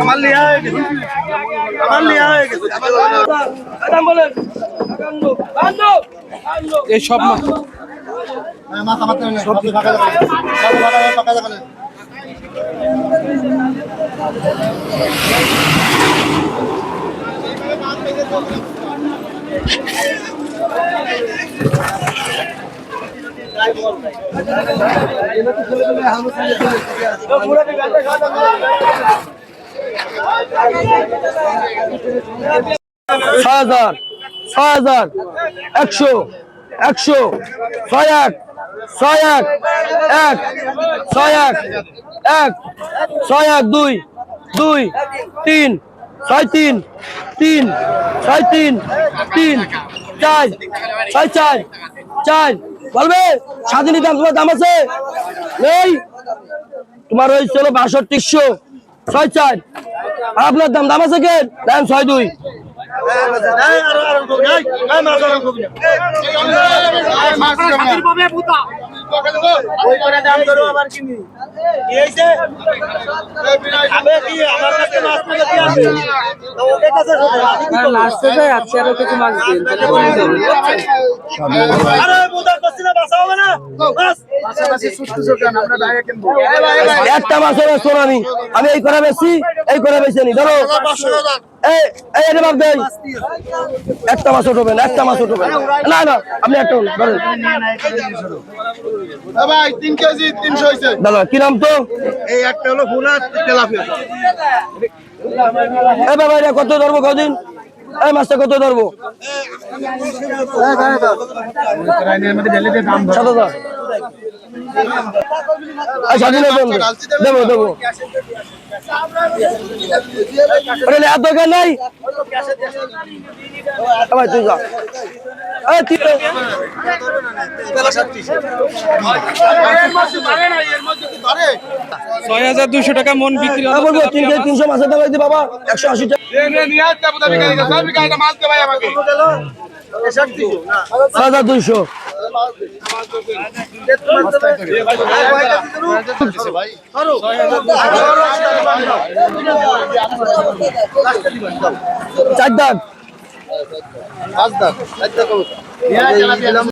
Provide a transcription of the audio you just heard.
আমার লিয়া বলেন এই সব মাছ ছয় হাজার ছয় হাজার, একশো একশো, ছয় এক ছয় এক এক, ছয় এক এক, ছয় এক, দুই দুই, তিন, ছয় তিন তিন, ছয় তিন তিন, চার, ছয় চার চার বলবে? স্বাধীনী দাম তোমার দাম আছে? নেই? তোমার ওই চলো বাষট্টিশো ছয় চার। আর আপনার দাম দাম আছে কে? দাম ছয় দুই। আরও কিছু মাছ দিন একটা মাছের সোনানি আমি এই করে বেশি এই করে বেশি নি। ধরো। একটা মাছ উঠবেন একটা মাছ উঠবেন না। না আপনি একটা ধরেন। দাদা কি নাম তো? এই একটা হলো ভুনা তেলাপিয়া। বাবা এটা কত ধরবো কদিন? এই মাছটা কত ধরবো? সাত হাজার দেবো দেবো। এত কে নাই? ভাই তুই যা। এই তুই ছয় হাজার দুশো টাকা মন বিক্রি আমি বলব তিন কেজি তিনশো মাছের দাম দিতে বাবা একশো আশি টাকা। দুইশো। চার দাগ। পাঁচ দাম চারটা কবুতর।